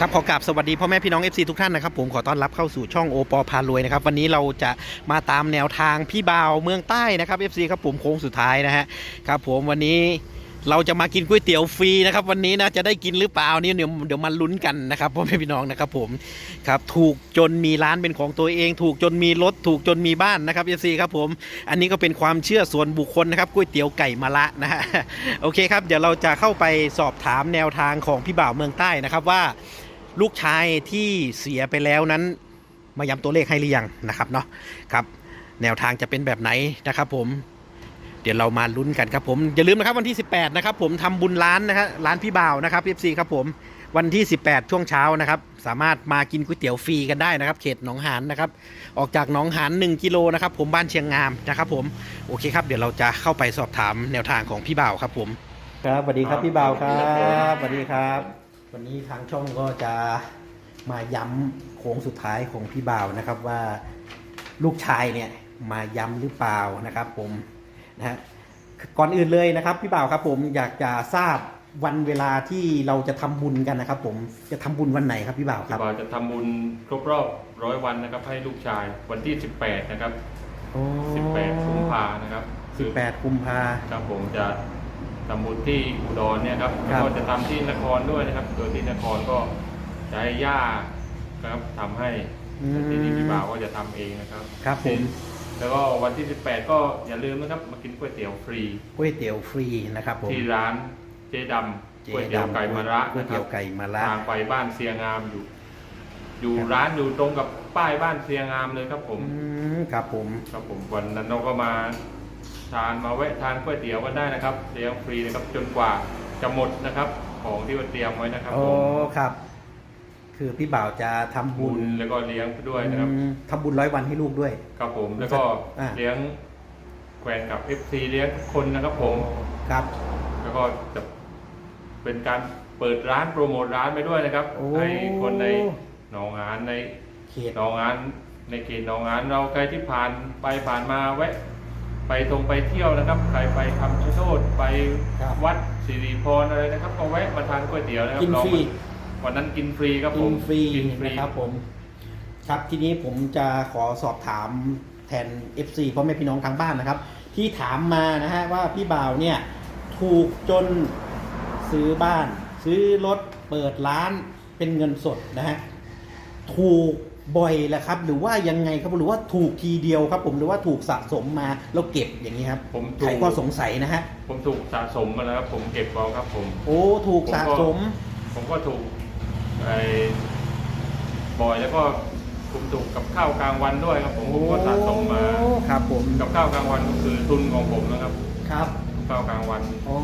ครับขอกราบสวัสดีพ่อแม่พี่น้อง FC ทุกท่านนะครับผมขอต้อนรับเข้าสู่ช่องโอปอพารวยนะครับวันนี้เราจะมาตามแนวทางพี่บาวเมืองใต้นะครับ FC ครับผมโค้งสุดท้ายนะฮะครับผมวันนี้เราจะมากินก๋วยเตี๋ยวฟรีนะครับวันนี้นะจะได้กินหรือเปล่านี่เดี๋ยวเดี๋ยวมาลุ้นกันนะครับพ่อแม่พี่น้องนะครับผมครับถูกจนมีร้านเป็นของตัวเอง ถูกจนมีรถถูกจนมีบ้านนะครับ FC ครับผมอันนี้ก็เป็นความเชื่อส่วนบุคคลนะครับก๋วยเตี๋ยวไก่มะละนะฮะโอเคครับเดี๋ยวเราจะเข้าไปสอบถามแนวทางของพี่บ่าวเมืองใต้นะครับว่า ลูกชายที่เสียไปแล้วนั้น มาย้ำตัวเลขให้หรือยังนะครับเนาะครับแนวทางจะเป็นแบบไหนนะครับผมเดี๋ยวเรามาลุ้นกันครับผมอย่าลืมนะครับวันที่ 18 นะครับผมทำบุญร้านนะครับร้านพี่บ่าวนะครับ FC ครับผมวันที่ 18 ช่วงเช้านะครับ สามารถมากินก๋วยเตี๋ยวฟรีกันได้นะครับ เขตหนองหานนะครับ ออกจากหนองหาน1กิโลนะครับ ผมบ้านเชียงงามนะครับ ผมโอเคครับ เดี๋ยวเราจะเข้าไปสอบถามแนวทางของพี่บ่าวครับผม ครับสวัสดีครับพี่บ่าวครับสวัสดีครับ วันนี้ทางช่องก็จะมาย้ำโค้งสุดท้ายของพี่บ่าวนะครับว่าลูกชายเนี่ยมาย้ำหรือเปล่านะครับผมนะฮะก่อนอื่นเลยนะครับพี่บ่าวครับผมอยากจะทราบวันเวลาที่เราจะทำบุญกันนะครับ ผมจะทำบุญวันไหนครับพี่บ่าวคพี่รับบ่าวจะทำบุญครบรอบร้อยวันนะครับ ให้ลูกชายวันที่ 18 นะครับโอ้18กุมภานะครับสิบแปดกุมภาครับผมจะ ทำบุญที่อุดรเนี่ยครับครัแล้วบ ก็จะทำที่นครด้วยนะครับโดยที่นครก็จะให้ย่าครับทำให้อืมที่นี่พี่บ่าวก็จะทำเองนะครับ ครับผมแล้วก็วันที่ 18 ก็อย่าลืมนะครับมากินก๋วยเตี๋ยวฟรี ก๋วยเตี๋ยวฟรีนะครับผมที่ร้านเจ๊ดำก๋วยเตี๋ยวไก่มะระก๋วยนะคเตี๋รัยวบไก่มะระ ทางไปบ้านเสียงามอยู่ อยู่ครับ ร้านอยู่ตรงกับป้ายบ้านเสียงามเลยครับผม อืมครับผม ครับผมวันนั้นเราก็มา ทานมาแวะทานก๋วยเตี๋ยวกันได้นะครับเลี้ยงฟรีนะครับจนกว่าจะหมดนะครับ ของที่ว่าเตรียมไว้นะครับโอ้ ผมครับ คือพี่บ่าวจะทำบุบุญญแล้วก็เลี้ยงด้วยนะครับ อืมทำบุญร้อยวันให้ลูกด้วย ครับผมแล้วก็อ่า เลี้ยงแขวนกับ FC เลี้ยงทุกคนนะครับผม ครับ แล้วก็จะเป็นการเปิดร้านโปรโมทร้านไปด้วยนะครับโอ้ ให้คนในหนองหานในเขตหนองหานในเขตหนองหานเราใครที่ผ่านไปผ่านมาแวะ ไปทงไปเที่ยวนะครับ ใครไปคำชะโนดไปครับวัดสิริพรอะไรนะครับ ก็แวะมาทานก๋วยเตี๋ยวนะครับกินฟรีลองมาวันนั้นกินฟรีครับผกิมนฟรีกินฟรี นะครับผม ครับทีนี้ผมจะขอสอบถามแทน FC พ่อแม่พี่น้องทางบ้านนะครับ ที่ถามมานะฮะว่าพี่บ่าวเนี่ยถูกจนซื้อบ้าน ซื้อรถเปิดร้านเป็นเงินสดนะฮะถูก บ่อยแหละครับ หรือว่ายังไงครับหรือว่าถูกทีเดียวครับ ผมหรือว่าถูกสะสมมาแล้วเก็บอย่างนี้ครับผมใคถูรกก็สงสัยนะฮะผมถูกสะสมมาแล้วครับผมเก็บเอาครับผม โอ้ถูกสะสม ผมก็ถูกไอ้บ่อยแล้วก็ผมถูกกับข้าวกลางวันด้วยครับ ผมผมก็สะสมมาโอ้ครับผมกับข้าวกลางวันก็คือทุนของผมนะครับครับข้าวกลางวัน อ๋อ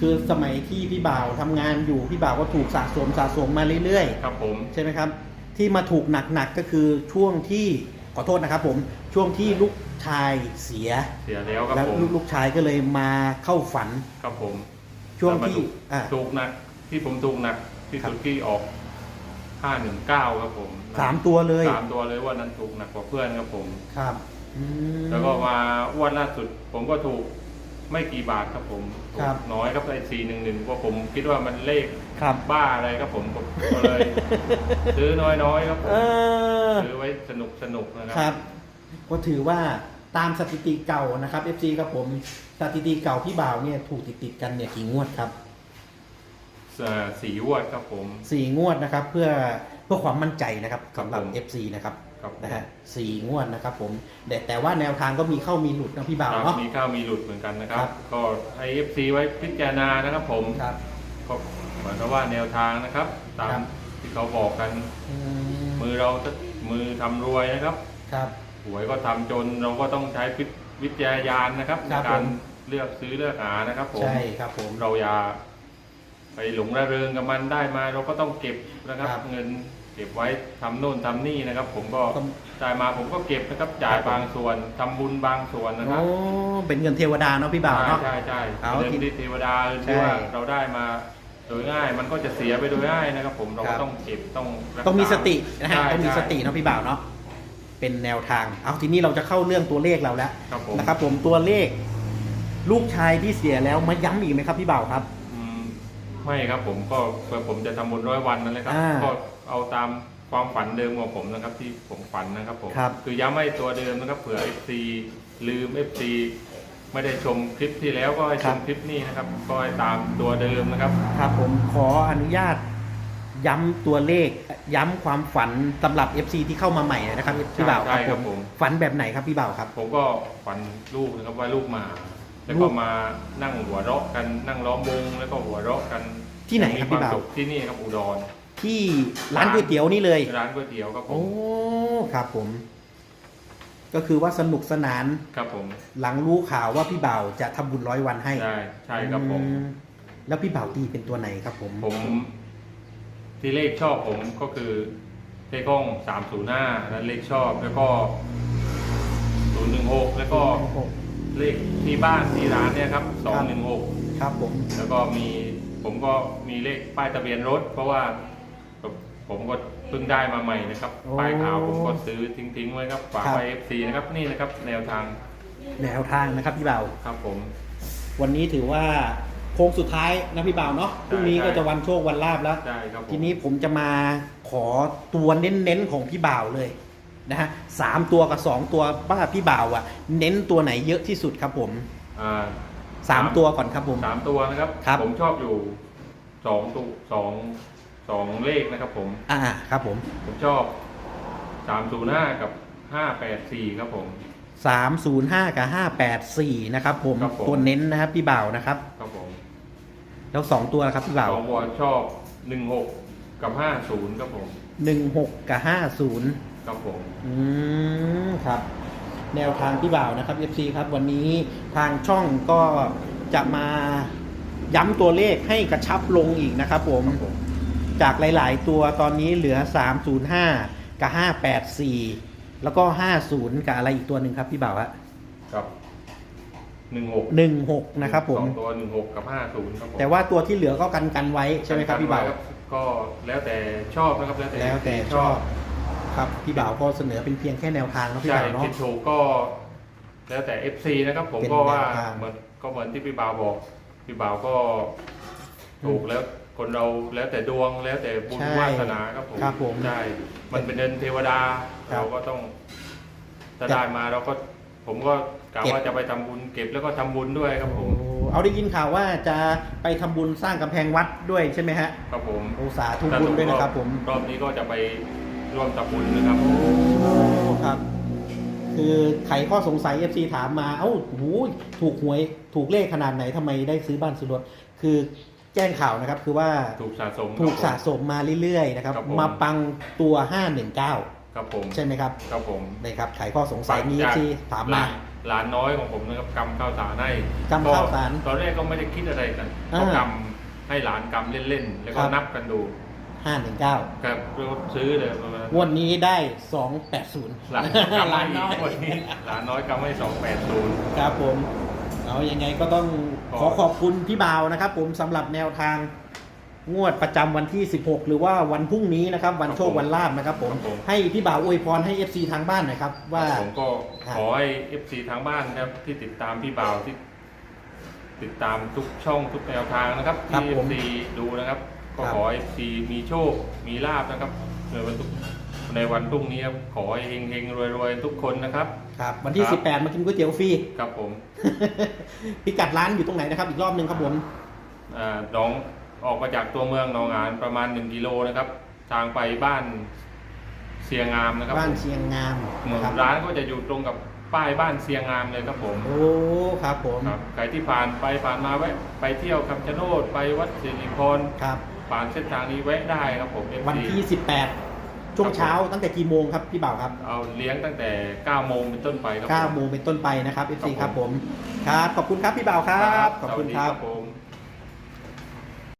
คือสมัยที่พี่บ่าวทำงานอยู่พี่บ่าวก็ถูกสะสมสะสมมาเรื่อยครับผม ๆ ใช่ไหมครับ ที่มาถูกหนักๆก็คือช่วงที่ขอโทษนะครับผมช่วงที่ลูกชายเสียเสียแล้วครับแล้วผมลูกลูกชายก็เลยมาเข้าฝัน ครับผมช่วงที่แล้วมาถูกอ่า ถูกหนักที่ผมถูกหนักที่ครับสุดที่ออกห้าหนึ่งเก้าครับผมสามตัวเลยสามตัวเลยว่านั้นถูกหนักกว่าเพื่อนครับผม ครับอืมแล้วก็มาวันล่าสุดผมก็ถูก ไม่กี่บาทครับผมถูครักบน้อยครับไอ้สี่หนึ่งหนึ่งเพราะผมคิดว่ามันเลขครับบ้าอะไรครับผมผมก็เลย ซื้อน้อยๆครับผมเออ ซื้อไว้สนุกสนุกนะคครัรับ ก็ถือว่าตามสถิติเก่านะครับ FC ครับผมสถิติเก่าพี่บ่าวเนี่ยถูกติดๆกันเนี่ยกี่งวดครับเอ่อสีวดครับผม สี่งวดนะครับ เพื่อเพื่อความมั่นใจนะครับครับสำหรับ ผม FC นะครับ ครับผมนะฮะสี่งวดนะครับผมแต่แต่ว่าแนวทางก็มีเข้ามีหลุดนะพี่บ่าวครับเนาะ มีข้าวมีหลุดเหมือนกันนะครัครับบก็ให้เอฟซีไว้พิจารณานะครับผมครับ ก็เหมือนกับว่าแนวทางนะครับ ตาครัมบ ที่เขาบอกกัน อืมมือเราจะมือทำรวยนะครับ ครับ หวยก็ทำจนเราก็ต้องใช้วิวิจารณญาณนะครับคในรับการผมเลือกซื้อเลือกหานะครับผมใช่ครับผม เราอย่าไปหลงระเริงกับมันได้มา เราก็ต้องเก็บนะครับ ครับ เงิน เก็บไว้ทำโน่นทำนี่นะครับ ผมก็ต้องจ่ายมาผมก็เก็บนะครับจ่ายครับผมบางส่วนทำบุญบางส่วนนะครับโอ้เป็นเงินเทวดาเนาะพี่บ่าวใช่เนาะใช่ใช่เอาเงินที่เทวดาใช่ที่ว่าเราได้มาโดยง่าย มันก็จะเสียไปโดยง่ายนะครับ ผมเราครัก็บ ต้องเก็บต้องรักษาต้องมีสตินะฮะใช่ต้องมีสติใช่ เนาะพี่บ่าวเนาะเป็นแนวทาง เอาทีนี้เราจะเข้าเรื่องตัวเลขเราแล้วครับผม นะครับ ผมตัวเลข ลูกชายที่เสียแล้วมาย้ำอีกไหมครับพี่บ่าวครับ อืมไม่ครับผมก็เพื่อผมจะทำบุญร้อยวันนั่นแหละครับอ่า ก็ เอาตามความฝันเดิมของผมนะครับที่ผมฝันนะครับผมครับคือย้ำให้ตัวเดิมนะครับเผื่อ FC ลืม FC ไม่ได้ชมคลิปที่แล้วก็ให้ชมคลิปนี้นะครับก็ให้ตามตัวเดิมนะครับ ครับผมขออนุญาตย้ำตัวเลขย้ำความฝันสำหรับ FC ที่เข้ามาใหม่หน่อยนะครับพี่บ่าวใช่ครับผม ฝันแบบไหนครับพี่บ่าวครับ ผมก็ฝันลูกนะครับว่าลูกมา แล้วก็มานั่งหัวเราะกันนั่งล้อมวงแล้วก็หัวเราะกันที่ไหนครับมีพี่บ่าววามสุขที่นี่ครับอุดร ที่ร้านก๋วยเตี๋ยวนี่เลย ร้านก๋วยเตี๋ยวครับผโอ้ มครับผม ก็คือว่าสนุกสนาน ครับผมหลังรู้ข่าวว่าพี่บ่าวจะทำบุญร้อยวันให้ใช่ใช่ครับผม อืแล้วพี่บ่าวตีเป็นตัวไหนครับผม ผมที่เลขชอบผมก็คือเลขห้องสามศูนย์ห้าและเลขชอบแล้วก็ศูนย์หนึ่งหกแล้วก็เลขที่บ้านที่ร้านเนี่ยครับสองหนึ่งหกครับผม แล้วก็มีผมก็มีเลขป้ายทะเบียนรถ เพราะว่า ผมก็เพิ่งได้มาใหม่นะครับ โอ้ป้ายขาวผมก็ซื้อทิ้งๆไว้ครับฝากครับไว้ FC นะครับนี่นะครับแนวทางแนวทางนะครับพี่บ่าวครับผม วันนี้ถือว่าโค้งสุดท้ายนะพี่บ่าวเนาะพรุ่งนี้ใช่ ก็จะวันโชควันลาบแล้ว ได้ครับผมทีนี้ผมจะมาขอตัวเน้นๆของพี่บ่าวเลยนะฮะสามตัวกับสองตัวบ้าพี่บ่าวอะเน้นตัวไหนเยอะที่สุดครับผมอ่าสาม ตัวก่อนครับผม สามตัวนะครับ ครับ ผมชอบอยู่สองตัวสอง สองเลขนะครับผม อ่าครับผมผมชอบสามศูนย์ห้ากับห้าแปดสี่ครับผมสามศูนย์ห้ากับห้าแปดสี่นะครับผมครับผม ตัวเน้นนะครับพี่บ่าวนะครับ ครับผมแล้วสองตัวนะครับพี่บ่าวสองบัวชอบหนึ่งหกกับห้าศูนย์ครับผมหนึ่งหกกับห้าศูนย์ครับผม อืมครับ แนวทางพี่บ่าวนะครับ FC ครับวันนี้ทางช่องก็จะมาย้ำตัวเลขให้กระชับลงอีกนะครับผม ครับผม จากหลาย ๆ ตัวตอนนี้เหลือ 305 กับ 584 แล้วก็ 50 กับอะไรอีกตัวหนึ่งครับพี่บ่าวฮะกับหนึ่งหก16 นะครับผม สองตัวหนึ่งหกกับห้าศูนย์ครับผมแต่ว่าตัวที่เหลือก็กันกันไว้ใช่ไหมครับพี่บ่าว ก็แล้วแต่ชอบนะครับแล้วแต่แล้วแต่ชอบครับพี่บ่าวก็เสนอเป็นเพียงแค่แนวทางนะพี่ใช่บ่าวเนาะผิดถูกก็ แล้วแต่ FC นะครับ ผมเป็นก็ว่าแนวทาง เหมือนก็เหมือนที่พี่บ่าวบอกพี่บ่าวก็ถูกแล้ว คนเราแล้วแต่ดวงแล้วแต่บุญใช่วาสนาครับผมครับผมใช่มันเป็นเดินเทวดาครับเราก็ต้องถ้าได้มาเราก็ ผมก็กะเก็บ ว่าจะไปทำบุญเก็บแล้วก็ทำบุญด้วยครับผมโอ้เอาได้ยินข่าวว่าจะไปทำบุญสร้างกำแพงวัดด้วยใช่ไหมฮะครับผมโอสาธุบุญด้วยนะครับผม รอบนี้ก็จะไปร่วมทำบุญนะครับโอ้ครับ คือไขข้อสงสัย FC ถามมา เอ้าหูยถูกหวย ถูกเลขขนาดไหนทำไมได้ซื้อบ้านซื้อรถ คือ แจ้งข่าวนะครับ คือว่าถูกสะสมถูกคสะรับผมสมมาเรื่อยๆนะครับครับผมมาปังตัว 519 ครับผมใช่ไหมครับครับผมนี่ครับไขข้อสงสัยนี้จากที่ถามหลมานหลานน้อยของผมนะครับกำข้าวสารให้กำข้าวสารก็ตอนแรกก็ไม่ได้คิดอะไรกันอ่าก็กำให้หลานกำเล่นๆแล้วก็ครับนับกันดู519ครับก็ซื้อเลยประมาณงวดนี้ได้280หลานกำหลานน้อยวันนี้หลานน้อยกำให้สองแปดศูนย์ครับผม เอายังไงก็ต้องขอขอบคุณพี่บ่าวนะครับ ผมสำหรับแนวทางงวดประจำวันที่ 16 หรือว่าวันพรุ่งนี้นะครับ วันโชควันลาบนะครับ ผมให้พี่บ่าวอวยพรให้ FC ทางบ้านหน่อยครับว่า ผมก็ครับขอให้เอฟซีทางบ้านนะครับ ที่ติดตามพี่บ่าวที่ ติดตามทุกช่องทุกแนวทางนะครับครับที่เอผฟมซีดูนะครับ ก็ครับ ขอให้เอฟซีมีโชค มีลาบนะครับในวันทุกในวันพรุ่งนี้ครับขอให้เฮงเฮงรวยรวยๆทุกคนนะครับ ครับวันที่ ครับ 18 มากินก๋วยเตี๋ยวฟรี ครับผมพิกัดร้านอยู่ตรงไหนนะครับ อีกรอบหนึ่งครับผมอ่าน้องออกมาจากตัวเมืองหนองหานประมาณ 1กิโลนะครับ ทางไปบ้านเสียงามนะครับบ้านผมเชียงงามเหมือนนะครับร้านก็จะอยู่ตรงกับป้ายบ้านเสียงามเลยครับผมโอ้ครับผมครับใครที่ผ่านไปผ่านมาแวะไปเที่ยวคำชะโนดไปวัดสิริพรครับ ผ่านเส้นทางนี้แวะได้ครับผม FC วันที่ 18 ช่วงเช้าตั้งแต่กี่โมงครับพี่บ่าวครับ เอาเลี้ยงตั้งแต่9โมงเป็นต้นไปครับ9โมงเป็นต้นไปนะครับ FC คครัรับผม ครับ ขอบคุณครับพี่บ่าวครับ ขอบคุณครับผม